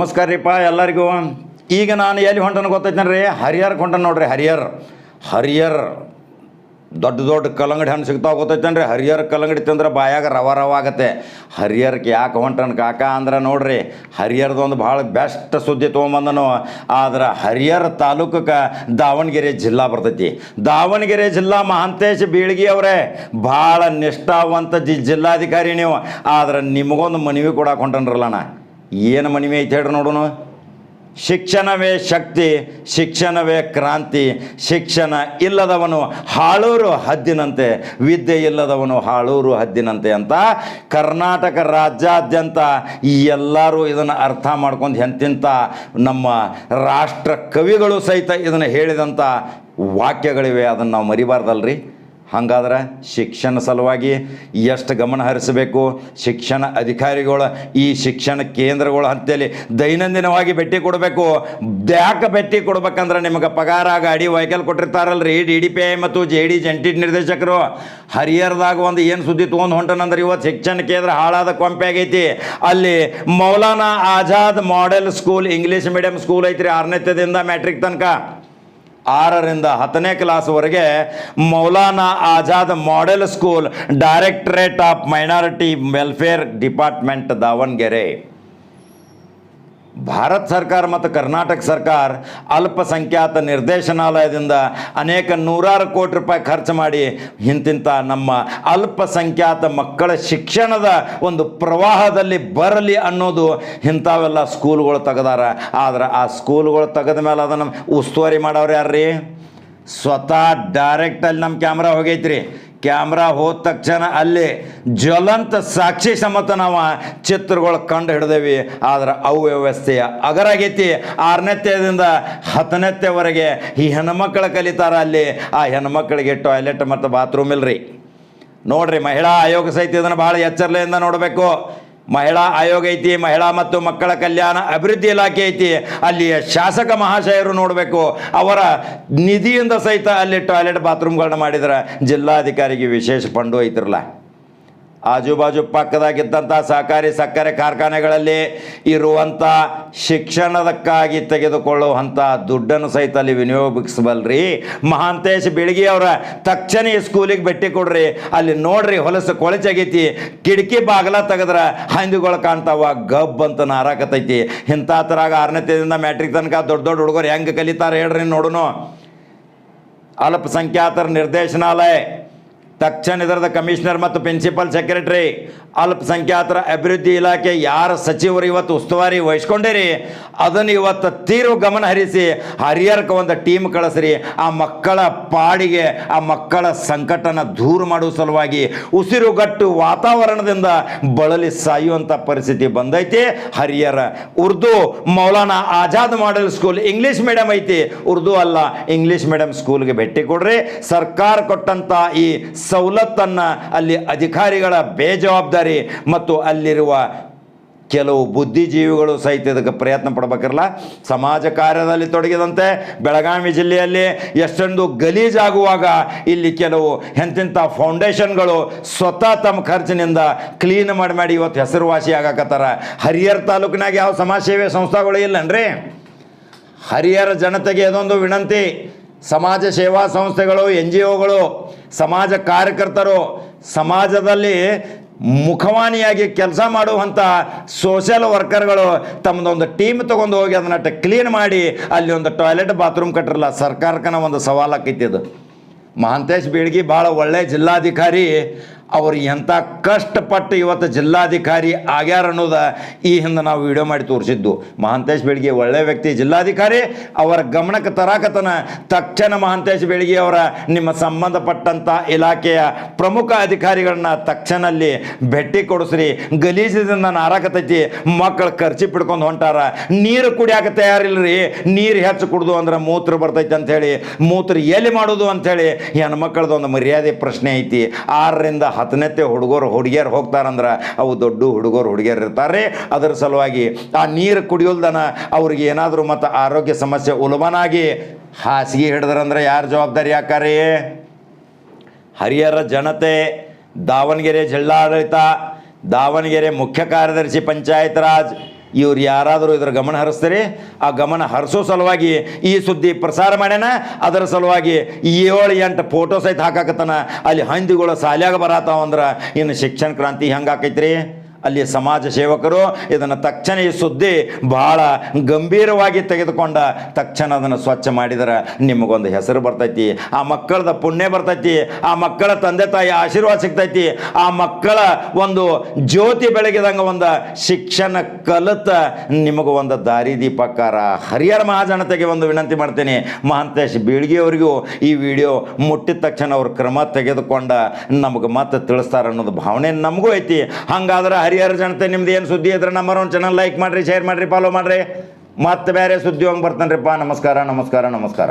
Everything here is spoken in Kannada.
ನಮಸ್ಕಾರ ರೀಪ್ಪ, ಎಲ್ಲರಿಗೂ. ಈಗ ನಾನು ಎಲ್ಲಿ ಹೊಂಟನ ಗೊತ್ತೈತೇನ್ರಿ? ಹರಿಯರ್ ಹೊಂಟನ ನೋಡ್ರಿ ಹರಿಯರ್ ಹರಿಯರ್ ದೊಡ್ಡ ದೊಡ್ಡ ಕಲ್ಲಂಗಡಿ ಹಣ್ಣು ಸಿಗ್ತಾವೆ ಗೊತ್ತೈತೇನ್ರಿ? ಹರಿಹರ್ ಕಲ್ಲಂಗಡಿ ತಿಂದ್ರೆ ಬಾಯಾಗ ರವ ರವ ಆಗತ್ತೆ. ಹರಿಹರ್ಗೆ ಯಾಕೆ ಹೊಂಟನ ಕಾಕ ಅಂದ್ರೆ ನೋಡ್ರಿ ಒಂದು ಭಾಳ ಬೆಸ್ಟ್ ಸುದ್ದಿ ತೊಗೊಂಬಂದನು. ಆದ್ರೆ ಹರಿಯರ್ ತಾಲೂಕಕ್ಕೆ ದಾವಣಗೆರೆ ಜಿಲ್ಲಾ ಬರ್ತೈತಿ. ದಾವಣಗೆರೆ ಜಿಲ್ಲಾ ಮಹಾಂತೇಶ್ ಬೀಳ್ಗಿ ಅವರೇ, ಭಾಳ ನಿಷ್ಠಾವಂತ ಜಿಲ್ಲಾಧಿಕಾರಿ ನೀವು. ಆದ್ರೆ ನಿಮಗೊಂದು ಮನವಿ ಕೊಡಕ್ಕೆ ಹೊಂಟನ್ರಲ್ಲಣ್ಣ. ಏನು ಮನವಿ ಐತೆ ಹೇಳ್ರಿ ನೋಡೋಣ ಶಿಕ್ಷಣವೇ ಶಕ್ತಿ, ಶಿಕ್ಷಣವೇ ಕ್ರಾಂತಿ, ಶಿಕ್ಷಣ ಇಲ್ಲದವನು ಹಾಳೂರು ಹದ್ದಿನಂತೆ, ವಿದ್ಯೆ ಇಲ್ಲದವನು ಹಾಳೂರು ಹದ್ದಿನಂತೆ ಅಂತ ಕರ್ನಾಟಕ ರಾಜ್ಯಾದ್ಯಂತ ಎಲ್ಲರೂ ಇದನ್ನು ಅರ್ಥ ಮಾಡ್ಕೊಂಡು ಎಂತಿಂಥ ನಮ್ಮ ರಾಷ್ಟ್ರ ಕವಿಗಳು ಸಹಿತ ಇದನ್ನು ಹೇಳಿದಂಥ ವಾಕ್ಯಗಳಿವೆ. ಅದನ್ನು ನಾವು ಮರಿಬಾರ್ದಲ್ರಿ? ಹಾಗಾದ್ರೆ ಶಿಕ್ಷಣ ಸಲುವಾಗಿ ಎಷ್ಟು ಗಮನ ಹರಿಸಬೇಕು? ಶಿಕ್ಷಣ ಅಧಿಕಾರಿಗಳು, ಈ ಶಿಕ್ಷಣ ಕೇಂದ್ರಗಳ ಹಂತದಲ್ಲಿ ದೈನಂದಿನವಾಗಿ ಭೇಟಿ ಕೊಡಬೇಕು. ಯಾಕೆ ಭೇಟಿ ಕೊಡ್ಬೇಕಂದ್ರೆ ನಿಮಗೆ ಪಗಾರ ಗಾಡಿ ವೆಹಿಕಲ್ ಕೊಟ್ಟಿರ್ತಾರಲ್ರಿ. ಡಿ ಡಿ ಪಿ ಐ ಮತ್ತು ಜೆ ಡಿ ಜಂಟಿ ನಿರ್ದೇಶಕರು. ಹರಿಹರದಾಗ ಒಂದು ಏನು ಸುದ್ದಿ ತೊಗೊಂಡು ಹೊಂಟನಂದ್ರೆ ಇವತ್ತು ಶಿಕ್ಷಣ ಕೇಂದ್ರ ಹಾಳಾದ ಕೊಂಪೆ ಆಗೈತಿ. ಅಲ್ಲಿ Maulana Azad model school, English medium school ಐತ್ರಿ ಆರನೇತ್ಯದಿಂದ ಮ್ಯಾಟ್ರಿಕ್ ತನಕ. ಆರರಿಂದ ಹತ್ತನೇ ಕ್ಲಾಸ್ವರೆಗೆ Maulana Azad model school directorate of minority welfare department Davanagere. Bharat ಸರ್ಕಾರ ಮತ್ತು ಕರ್ನಾಟಕ ಸರ್ಕಾರ ಅಲ್ಪಸಂಖ್ಯಾತ ನಿರ್ದೇಶನಾಲಯದಿಂದ ಅನೇಕ ನೂರಾರು ಕೋಟಿ ರೂಪಾಯಿ ಖರ್ಚು ಮಾಡಿ ಇಂತಿಂಥ ನಮ್ಮ ಅಲ್ಪಸಂಖ್ಯಾತ ಮಕ್ಕಳ ಶಿಕ್ಷಣದ ಒಂದು ಪ್ರವಾಹದಲ್ಲಿ ಬರಲಿ ಅನ್ನೋದು ಇಂಥವೆಲ್ಲ ಸ್ಕೂಲ್ಗಳು ತೆಗೆದಾರ. ಆದ್ರೆ ಆ ಸ್ಕೂಲ್ಗಳು ತೆಗೆದ ಮೇಲೆ ಅದನ್ನು ಉಸ್ತುವಾರಿ ಮಾಡೋರು ಯಾರ್ರೀ? ಸ್ವತಃ ಡೈರೆಕ್ಟಲ್ಲಿ ನಮ್ಮ ಕ್ಯಾಮ್ರಾ ಹೋಗೈತ್ರಿ. ಕ್ಯಾಮ್ರಾ ಹೋದ ತಕ್ಷಣ ಅಲ್ಲಿ ಜ್ವಲಂತ ಸಾಕ್ಷಿ ಸಮತ ನಾವು ಚಿತ್ರಗಳು ಕಂಡು ಹಿಡ್ದೇವಿ. ಆದ್ರೆ ಅವ್ಯವಸ್ಥೆಯ ಅಗರಾಗೈತಿ. ಆರನೇತ್ಯದಿಂದ ಹತ್ತನೇತ್ಯವರೆಗೆ ಈ ಹೆಣ್ಮಕ್ಳು ಕಲಿತಾರ ಅಲ್ಲಿ. ಆ ಹೆಣ್ಮಕ್ಳಿಗೆ ಟಾಯ್ಲೆಟ್ ಮತ್ತು ಬಾತ್ರೂಮ್ ಇಲ್ರಿ. ನೋಡ್ರಿ ಮಹಿಳಾ ಆಯೋಗ ಸಹಿತ ಇದನ್ನು ಭಾಳ ಎಚ್ಚರಲೆಯಿಂದ ನೋಡಬೇಕು. ಮಹಿಳಾ ಆಯೋಗ ಐತಿ, ಮಹಿಳಾ ಮತ್ತು ಮಕ್ಕಳ ಕಲ್ಯಾಣ ಅಭಿವೃದ್ಧಿ ಇಲಾಖೆ ಐತಿ. ಅಲ್ಲಿ ಶಾಸಕ ಮಹಾಶಯರು ನೋಡಬೇಕು, ಅವರ ನಿಧಿಯಿಂದ ಸಹಿತ ಅಲ್ಲಿ ಟಾಯ್ಲೆಟ್ ಬಾತ್ರೂಮ್ಗಳನ್ನ ಮಾಡಿದ್ರೆ ಜಿಲ್ಲಾಧಿಕಾರಿಗೆ ವಿಶೇಷ ಪಂಡು ಐತಿರಲ್ಲ. ಆಜು ಬಾಜು ಪಕ್ಕದಾಗಿದ್ದಂಥ ಸಹಕಾರಿ ಸಕ್ಕರೆ ಕಾರ್ಖಾನೆಗಳಲ್ಲಿ ಇರುವಂಥ ಶಿಕ್ಷಣದಕ್ಕಾಗಿ ತೆಗೆದುಕೊಳ್ಳುವಂಥ ದುಡ್ಡನ್ನು ಸಹಿತ ಅಲ್ಲಿ ವಿನಿಯೋಗಿಸಬಲ್ರಿ. ಮಹಾಂತೇಶ್ ಬಿಳಗಿ ಅವರ ತಕ್ಷಣ ಈ ಸ್ಕೂಲಿಗೆ ಭೇಟಿ ಕೊಡ್ರಿ. ಅಲ್ಲಿ ನೋಡ್ರಿ ಹೊಲಸು ಕೊಳಚಾಗೈತಿ, ಕಿಟಕಿ ಬಾಗಲ ತೆಗೆದ್ರ ಹಂದಿಗಳು ಕಾಣ್ತಾವ, ಗಬ್ ಅಂತ ನಾರಾಕತೈತಿ. ಇಂಥ ಥರಾಗ ಆರನೇತದಿಂದ ಮ್ಯಾಟ್ರಿಕ್ ತನಕ ದೊಡ್ಡ ದೊಡ್ಡ ಹುಡುಗರು ಹೆಂಗೆ ಕಲಿತಾರೆ ಹೇಳ್ರಿ ನೋಡೋಣ ಅಲ್ಪಸಂಖ್ಯಾತರ ನಿರ್ದೇಶನಾಲಯ. ತಕ್ಷಣ ಇದರದ ಕಮಿಷನರ್ ಮತ್ತು ಪ್ರಿನ್ಸಿಪಲ್ ಸೆಕ್ರೆಟರಿ, ಅಲ್ಪಸಂಖ್ಯಾತರ ಅಭಿವೃದ್ಧಿ ಇಲಾಖೆ ಯಾರ ಸಚಿವರು ಇವತ್ತು ಉಸ್ತುವಾರಿ ವಹಿಸ್ಕೊಂಡಿರಿ? ಅದನ್ನು ಇವತ್ತು ತೀವ್ರ ಗಮನ ಹರಿಸಿ, ಹರಿಹರಕ್ಕೆ ಒಂದು ಟೀಮ್ ಕಳಿಸ್ರಿ. ಆ ಮಕ್ಕಳ ಪಾಡಿಗೆ, ಆ ಮಕ್ಕಳ ಸಂಕಟನ ದೂರ ಮಾಡುವ ಸಲುವಾಗಿ ಉಸಿರುಗಟ್ಟು ವಾತಾವರಣದಿಂದ ಬಳಲಿ ಸಾಯುವಂಥ ಪರಿಸ್ಥಿತಿ ಬಂದೈತಿ. Harihara Urdu Maulana Azad model school English medium ಐತಿ. ಉರ್ದು ಅಲ್ಲ, ಇಂಗ್ಲೀಷ್ ಮೀಡಿಯಂ ಸ್ಕೂಲ್ಗೆ ಭೇಟಿ ಕೊಡ್ರಿ. ಸರ್ಕಾರ ಕೊಟ್ಟಂಥ ಈ ಸವಲತ್ತನ್ನು ಅಲ್ಲಿ ಅಧಿಕಾರಿಗಳ ಬೇಜವಾಬ್ದಾರಿ ಮತ್ತು ಅಲ್ಲಿರುವ ಕೆಲವು ಬುದ್ಧಿಜೀವಿಗಳು ಸಹಿತ ಇದಕ್ಕೆ ಪ್ರಯತ್ನ ಪಡಬೇಕಿರಲ್ಲ. ಸಮಾಜ ಕಾರ್ಯದಲ್ಲಿ ತೊಡಗಿದಂತೆ ಬೆಳಗಾವಿ ಜಿಲ್ಲೆಯಲ್ಲಿ ಎಷ್ಟೊಂದು ಗಲೀಜಾಗುವಾಗ ಇಲ್ಲಿ ಕೆಲವು ಎಂತೆಂಥ ಫೌಂಡೇಶನ್ಗಳು ಸ್ವತಃ ತಮ್ಮ ಖರ್ಚಿನಿಂದ ಕ್ಲೀನ್ ಮಾಡಿ ಮಾಡಿ ಇವತ್ತು ಹೆಸರುವಾಸಿ ಆಗಾಕತ್ತಾರ. ಹರಿಹರ ತಾಲೂಕಿನಾಗ ಯಾವ ಸಮಾಜ ಸೇವೆ ಸಂಸ್ಥೆಗಳು ಇಲ್ಲನ್ರಿ? ಹರಿಹರ ಜನತೆಗೆ ಇದೊಂದು ವಿನಂತಿ. ಸಮಾಜ ಸೇವಾ ಸಂಸ್ಥೆಗಳು ಎನ್ ಜಿ ಒಗಳು ಸಮಾಜ ಕಾರ್ಯಕರ್ತರು ಸಮಾಜದಲ್ಲಿ ಮುಖವಾಣಿಯಾಗಿ ಕೆಲಸ ಮಾಡುವಂಥ ಸೋಷಿಯಲ್ ವರ್ಕರ್ಗಳು ತಮ್ಮದೊಂದು ಟೀಮ್ ತೊಗೊಂಡು ಹೋಗಿ ಅದನ್ನ ಕ್ಲೀನ್ ಮಾಡಿ ಅಲ್ಲಿ ಒಂದು ಟಾಯ್ಲೆಟ್ ಬಾತ್ರೂಮ್ ಕಟ್ಟಿರಲ್ಲ, ಸರ್ಕಾರಕ್ಕನ ಒಂದು ಸವಾಲಾಕೈತಿ ಇದು ಮಹಾಂತೇಶ್ ಬೀಳ್ಗಿ ಭಾಳ ಒಳ್ಳೆ ಜಿಲ್ಲಾಧಿಕಾರಿ ಅವ್ರು ಎಂಥ ಕಷ್ಟಪಟ್ಟು ಇವತ್ತು ಜಿಲ್ಲಾಧಿಕಾರಿ ಆಗ್ಯಾರ ಅನ್ನೋದ ಈ ಹಿಂದೆ ನಾವು ವಿಡಿಯೋ ಮಾಡಿ ತೋರಿಸಿದ್ದು. ಮಹಾಂತೇಶ್ ಬೆಳಗ್ಗೆ ಒಳ್ಳೆ ವ್ಯಕ್ತಿ, ಜಿಲ್ಲಾಧಿಕಾರಿ, ಅವರ ಗಮನಕ್ಕೆ ತರಾಕತನ ತಕ್ಷಣ ಮಹಾಂತೇಶ್ ಬೆಳಗ್ಗೆ ಅವರ ನಿಮ್ಮ ಸಂಬಂಧಪಟ್ಟಂಥ ಇಲಾಖೆಯ ಪ್ರಮುಖ ಅಧಿಕಾರಿಗಳನ್ನ ತಕ್ಷಣ ಅಲ್ಲಿ ಭೇಟಿ ಕೊಡಿಸ್ರಿ. ಗಲೀಜದಿಂದ ನಾರಾಕತೈತಿ, ಮಕ್ಕಳು ಖರ್ಚಿ ಬಿಡ್ಕೊಂಡು ಹೊಂಟಾರ. ನೀರು ಕುಡಿಯಾಕ ತಯಾರಿಲ್ರಿ, ನೀರು ಹೆಚ್ಚು ಕುಡ್ದು ಅಂದ್ರೆ ಮೂತ್ರ ಬರ್ತೈತಿ ಅಂತ ಹೇಳಿ, ಮೂತ್ರ ಎಲ್ಲಿ ಮಾಡೋದು ಅಂಥೇಳಿ ಹೆಣ್ಮಕ್ಳದ್ದು ಒಂದು ಮರ್ಯಾದೆ ಪ್ರಶ್ನೆ ಐತಿ. ಆರರಿಂದ ಹತ್ತನೇತೆ ಹುಡುಗರು ಹುಡುಗಿಯರು ಹೋಗ್ತಾರಂದ್ರೆ ಅವು ದೊಡ್ಡ ಹುಡುಗರು ಹುಡುಗಿಯರು ಇರ್ತಾರೆ ಅದರ ಸಲುವಾಗಿ ಆ ನೀರು ಕುಡಿಯೋಲ್ದನ ಅವ್ರಿಗೆ ಏನಾದರೂ ಮತ್ತು ಆರೋಗ್ಯ ಸಮಸ್ಯೆ ಉಲ್ಬನಾಗಿ ಹಾಸಿಗೆ ಹಿಡಿದ್ರಂದ್ರೆ ಯಾರು ಜವಾಬ್ದಾರಿ ಯಾಕಾರಿ ಹರಿಹರ ಜನತೆ, ದಾವಣಗೆರೆ ಜಿಲ್ಲಾಡಳಿತ, ದಾವಣಗೆರೆ ಮುಖ್ಯ ಕಾರ್ಯದರ್ಶಿ ಪಂಚಾಯತ್ ರಾಜ್ ಇವ್ರು ಯಾರಾದರೂ ಇದರ ಗಮನ ಹರಿಸ್ತಾರೆ, ಆ ಗಮನ ಹರಿಸೋ ಸಲುವಾಗಿ ಈ ಸುದ್ದಿ ಪ್ರಸಾರ ಮಾಡ್ಯಾನ. ಅದರ ಸಲುವಾಗಿ ಏಳು ಎಂಟು ಫೋಟೋ ಸಹಿತ ಹಾಕಾಕತ್ತಾನ. ಅಲ್ಲಿ ಹಂದಿಗಳು ಸಾಲ್ಯಾಗ ಬರತ್ತಾವಂದ್ರೆ ಇನ್ನು ಶಿಕ್ಷಣ ಕ್ರಾಂತಿ ಹೆಂಗೆ ಆಕೈತ್ರಿ ಅಲ್ಲಿ ಸಮಾಜ ಸೇವಕರು ಇದನ್ನು ತಕ್ಷಣ ಈ ಸುದ್ದಿ ಬಹಳ ಗಂಭೀರವಾಗಿ ತೆಗೆದುಕೊಂಡ ತಕ್ಷಣ ಅದನ್ನು ಸ್ವಚ್ಛ ಮಾಡಿದರೆ ನಿಮಗೊಂದು ಹೆಸರು ಬರ್ತೈತಿ, ಆ ಮಕ್ಕಳದ ಪುಣ್ಯ ಬರ್ತೈತಿ, ಆ ಮಕ್ಕಳ ತಂದೆ ತಾಯಿ ಆಶೀರ್ವಾದ ಸಿಗ್ತೈತಿ, ಆ ಮಕ್ಕಳ ಒಂದು ಜ್ಯೋತಿ ಬೆಳಗಿದಂಗೆ ಒಂದು ಶಿಕ್ಷಣ ಕಲಿತ ನಿಮಗೂ ಒಂದು ದಾರಿ ದೀಪಕಾರ. ಹರಿಹರ ಮಹಾಜನತೆಗೆ ಒಂದು ವಿನಂತಿ ಮಾಡ್ತೀನಿ, ಮಹಾಂತೇಶ್ ಬೀಳ್ಗಿಯವರಿಗೂ ಈ ವಿಡಿಯೋ ಮುಟ್ಟಿದ ತಕ್ಷಣ ಅವ್ರ ಕ್ರಮ ತೆಗೆದುಕೊಂಡ ನಮಗೆ ಮತ್ತೆ ತಿಳಿಸ್ತಾರೆ ಅನ್ನೋದು ಭಾವನೆ ನಮಗೂ ಐತಿ. ಹಂಗಾದ್ರೆ ಹರಿಹರ ಜನತೆ ನಿಮ್ದು ಏನು ಸುದ್ದಿ ಇದ್ರೆ ನಂಬರ್ ಒಂದು ಚಾನಲ್ ಲೈಕ್ ಮಾಡಿರಿ ಶೇರ್ ಮಾಡಿರಿ ಫಾಲೋ ಮಾಡಿರಿ. ಮತ್ತೆ ಬೇರೆ ಸುದ್ದಿ ಹೋಗಿ ಬರ್ತಾನೆ ನಮಸ್ಕಾರ ನಮಸ್ಕಾರ ನಮಸ್ಕಾರ.